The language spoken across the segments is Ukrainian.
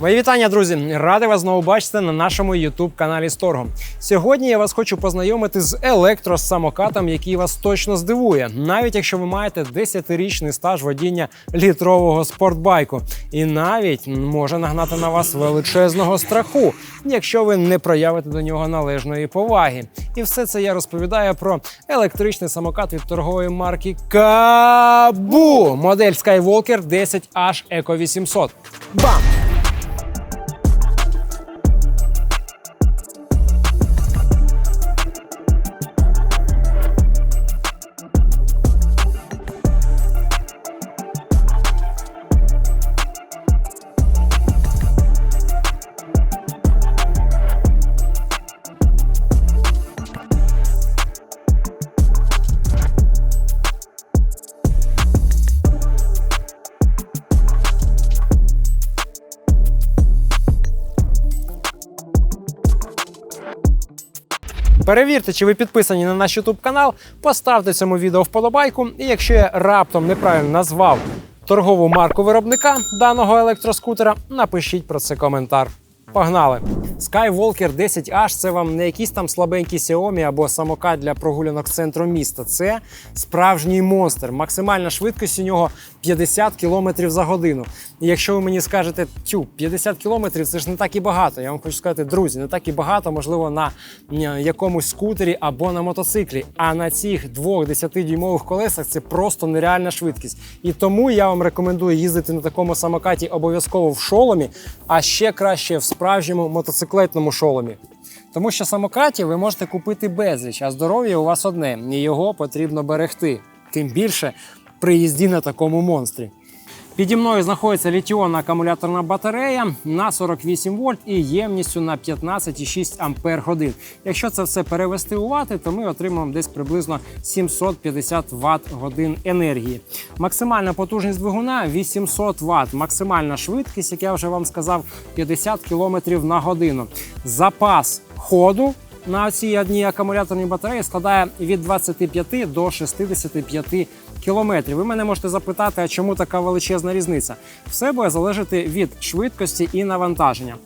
Мої вітання, друзі! Радий вас знову бачити на нашому youtube каналі Сторго. Сьогодні я вас хочу познайомити з електросамокатом, який вас точно здивує, навіть якщо ви маєте 10-річний стаж водіння літрового спортбайку, і навіть може нагнати на вас величезного страху, якщо ви не проявите до нього належної поваги. І все це я розповідаю про електричний самокат від торгової марки Кабу, модель Skywalker 10H Eco 800. Бам! Перевірте, чи ви підписані на наш YouTube канал, поставте цьому відео вподобайку. І якщо я раптом неправильно назвав торгову марку виробника даного електроскутера, напишіть про це коментар. Погнали! Skywalker 10H це вам не якийсь там слабенький Xiaomi або самокат для прогулянок центром міста. Це справжній монстр. Максимальна швидкість у нього 50 км за годину. І якщо ви мені скажете, тю, 50 км це ж не так і багато. Я вам хочу сказати, друзі, не так і багато, можливо, на якомусь скутері або на мотоциклі. А на цих двох 10-дюймових колесах це просто нереальна швидкість. І тому я вам рекомендую їздити на такому самокаті обов'язково в шоломі, а ще краще в справжньому мотоциклетному шоломі. Тому що самокатів ви можете купити безліч, а здоров'я у вас одне, і його потрібно берегти. Тим більше при їзді на такому монстрі. Піді мною знаходиться літіонна акумуляторна батарея на 48 вольт і ємністю на 15,6 ампер годин. Якщо це все перевести у вати, то ми отримаємо десь приблизно 750 Вт годин енергії. Максимальна потужність двигуна 800 Вт. Максимальна швидкість, як я вже вам сказав, 50 км на годину. Запас ходу на цій одній акумуляторній батареї складає від 25 до 65 кілометрів. Ви мене можете запитати, а чому така величезна різниця? Все буде залежати від швидкості і навантаження.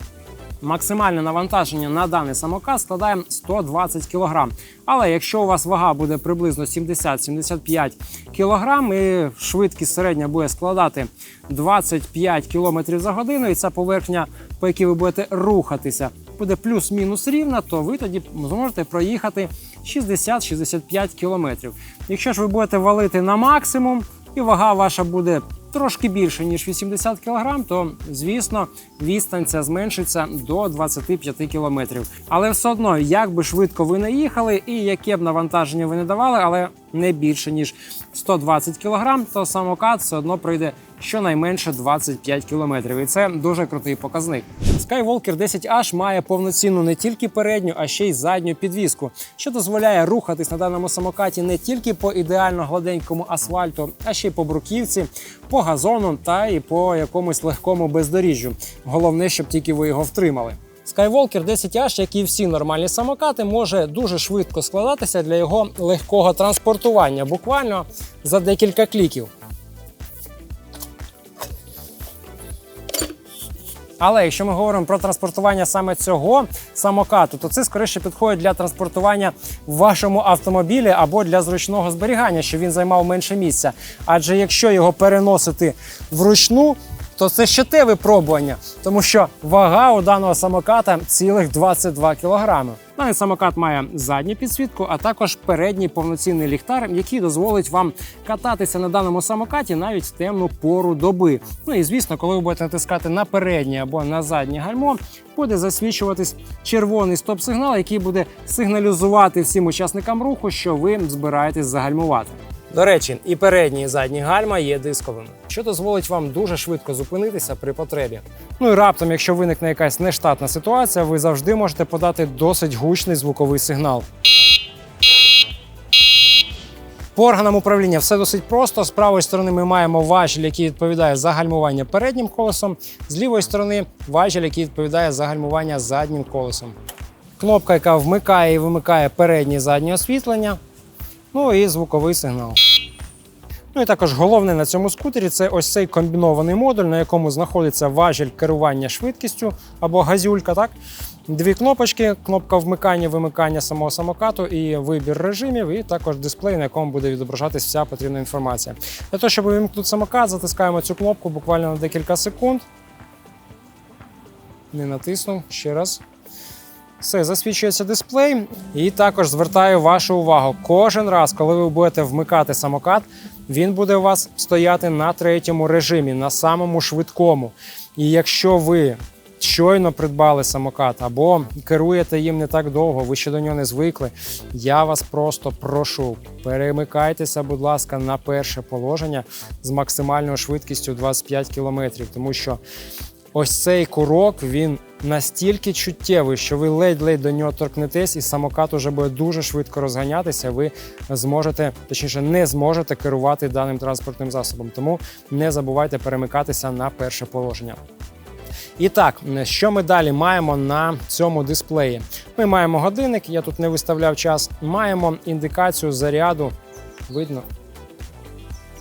Максимальне навантаження на даний самокат складає 120 кг. Але якщо у вас вага буде приблизно 70-75 кг і швидкість середня буде складати 25 км за годину, і ця поверхня, по якій ви будете рухатися, буде плюс-мінус рівна, то ви тоді зможете проїхати 60-65 км. Якщо ж ви будете валити на максимум, і вага ваша буде трошки більше, ніж 80 кг, то звісно відстань ця зменшиться до 25 км. Але все одно, як би швидко ви не їхали, і яке б навантаження ви не давали, але не більше ніж 120 кг, то самокат все одно пройде щонайменше 25 км. І це дуже крутий показник. Skywalker 10H має повноцінну не тільки передню, а ще й задню підвіску, що дозволяє рухатись на даному самокаті не тільки по ідеально гладенькому асфальту, а ще й по бруківці, по газону та і по якомусь легкому бездоріжжю. Головне, щоб тільки ви його втримали. Skywalker 10H, як і всі нормальні самокати, може дуже швидко складатися для його легкого транспортування, буквально за декілька кліків. Але якщо ми говоримо про транспортування саме цього самокату, то це скоріше підходить для транспортування в вашому автомобілі або для зручного зберігання, щоб він займав менше місця. Адже якщо його переносити вручну, то це ще те випробування, тому що вага у даного самоката цілих 22 кілограми. Даний самокат має задню підсвітку, а також передній повноцінний ліхтар, який дозволить вам кататися на даному самокаті навіть в темну пору доби. Ну і звісно, коли ви будете натискати на переднє або на заднє гальмо, буде засвічуватись червоний стоп-сигнал, який буде сигналізувати всім учасникам руху, що ви збираєтесь загальмувати. До речі, і передні і задні гальма є дисковими, що дозволить вам дуже швидко зупинитися при потребі. Ну і раптом, якщо виникне якась нештатна ситуація, ви завжди можете подати досить гучний звуковий сигнал. По органам управління все досить просто. З правої сторони ми маємо важіль, який відповідає за гальмування переднім колесом. З лівої сторони важіль, який відповідає за гальмування заднім колесом. Кнопка, яка вмикає і вимикає переднє і заднє освітлення. Ну і звуковий сигнал. Ну і також головне на цьому скутері це ось цей комбінований модуль, на якому знаходиться важіль керування швидкістю або газюлька. Так, дві кнопочки: кнопка вмикання, вимикання самого самокату і вибір режимів, і також дисплей, на якому буде відображатись вся потрібна інформація. Для того, щоб вимкнути самокат, затискаємо цю кнопку буквально на декілька секунд. Не натиснув ще раз. Все, засвічується дисплей, і також звертаю вашу увагу. Кожен раз, коли ви будете вмикати самокат, він буде у вас стояти на третьому режимі, на самому швидкому. І якщо ви щойно придбали самокат або керуєте їм не так довго, ви ще до нього не звикли. Я вас просто прошу, перемикайтеся, будь ласка, на перше положення з максимальною швидкістю 25 км, тому що ось цей курок він настільки чуттєвий, що ви ледь-ледь до нього торкнетесь, і самокат уже буде дуже швидко розганятися. Ви зможете, точніше, не зможете керувати даним транспортним засобом. Тому не забувайте перемикатися на перше положення. І так, що ми далі маємо на цьому дисплеї? Ми маємо годинник, я тут не виставляв час. Маємо індикацію заряду. Видно?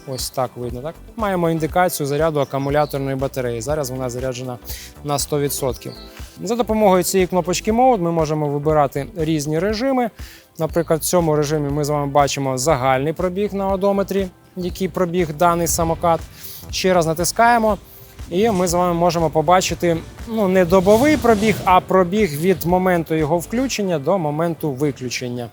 Ось так видно, так? Маємо індикацію заряду акумуляторної батареї. Зараз вона заряджена на 100%. За допомогою цієї кнопочки Mode ми можемо вибирати різні режими. Наприклад, в цьому режимі ми з вами бачимо загальний пробіг на одометрі, який пробіг даний самокат. Ще раз натискаємо. І ми з вами можемо побачити ну, не добовий пробіг, а пробіг від моменту його включення до моменту виключення.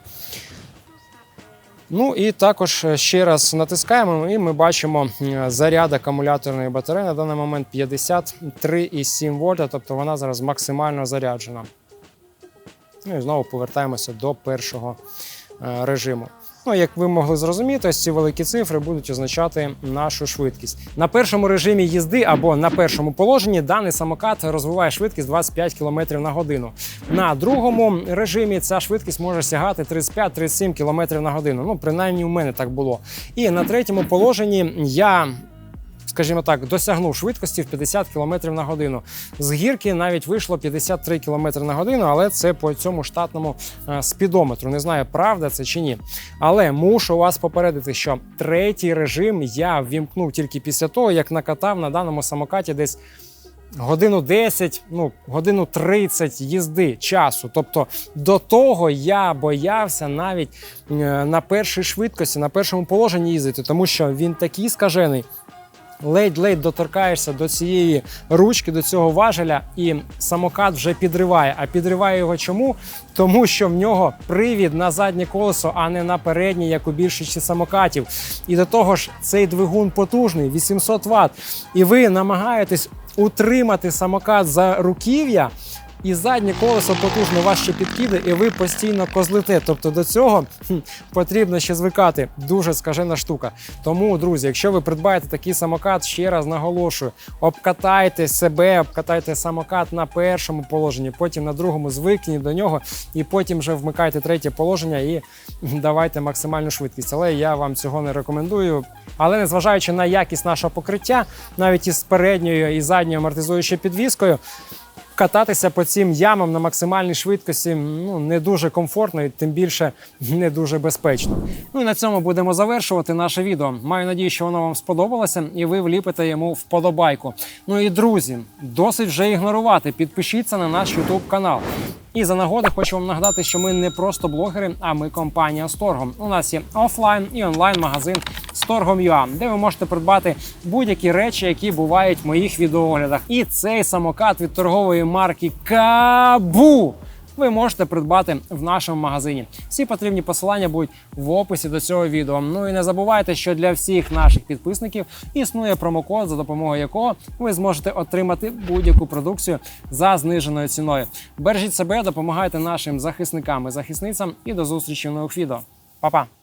Ну і також ще раз натискаємо, і ми бачимо заряд акумуляторної батареї. На даний момент 53,7 вольта, тобто вона зараз максимально заряджена. Ну і знову повертаємося до першого е, режиму. Ну, як ви могли зрозуміти, ось ці великі цифри будуть означати нашу швидкість. На першому режимі їзди або на першому положенні даний самокат розвиває швидкість 25 км на годину. На другому режимі ця швидкість може сягати 35-37 км на годину. Ну, принаймні, у мене так було. І на третьому положенні я. Скажімо так, досягнув швидкості в 50 км на годину. З гірки навіть вийшло 53 км на годину, але це по цьому штатному е, спідометру. Не знаю, правда це чи ні. Але мушу вас попередити, що третій режим я ввімкнув тільки після того, як накатав на даному самокаті десь. Годину 10, ну годину 30 їзди часу. Тобто до того я боявся навіть е, на першій швидкості, на першому положенні їздити, тому що він такий скажений. Ледь-ледь доторкаєшся до цієї ручки, до цього важеля, і самокат вже підриває. А підриває його чому? Тому що в нього привід на заднє колесо, а не на переднє, як у більшості самокатів. І до того ж, цей двигун потужний, 800 Вт. І ви намагаєтесь утримати самокат за руків'я. І заднє колесо потужно вас ще підкиде, і ви постійно козлите. Тобто до цього хм, потрібно ще звикати. Дуже скажена штука. Тому, друзі, якщо ви придбаєте такий самокат, ще раз наголошую: обкатайте себе, обкатайте самокат на першому положенні, потім на другому звикніть до нього, і потім вже вмикайте третє положення і давайте максимальну швидкість. Але я вам цього не рекомендую. Але незважаючи на якість нашого покриття, навіть із передньою і задньою амортизуючою підвіскою. Кататися по цим ямам на максимальній швидкості ну не дуже комфортно і тим більше не дуже безпечно. Ну і на цьому будемо завершувати наше відео. Маю надію, що воно вам сподобалося, і ви вліпите йому вподобайку. Ну і друзі, досить вже ігнорувати. Підпишіться на наш YouTube канал. І за нагоди хочу вам нагадати, що ми не просто блогери, а ми компанія з торгом. У нас є офлайн і онлайн магазин з торгом.ua, де ви можете придбати будь-які речі, які бувають в моїх відеооглядах. І цей самокат від торгової марки Кабу ви можете придбати в нашому магазині. Всі потрібні посилання будуть в описі до цього відео. Ну і не забувайте, що для всіх наших підписників існує промокод, за допомогою якого ви зможете отримати будь-яку продукцію за зниженою ціною. Бережіть себе, допомагайте нашим захисникам і захисницям. І до зустрічі в нових відео. Па-па!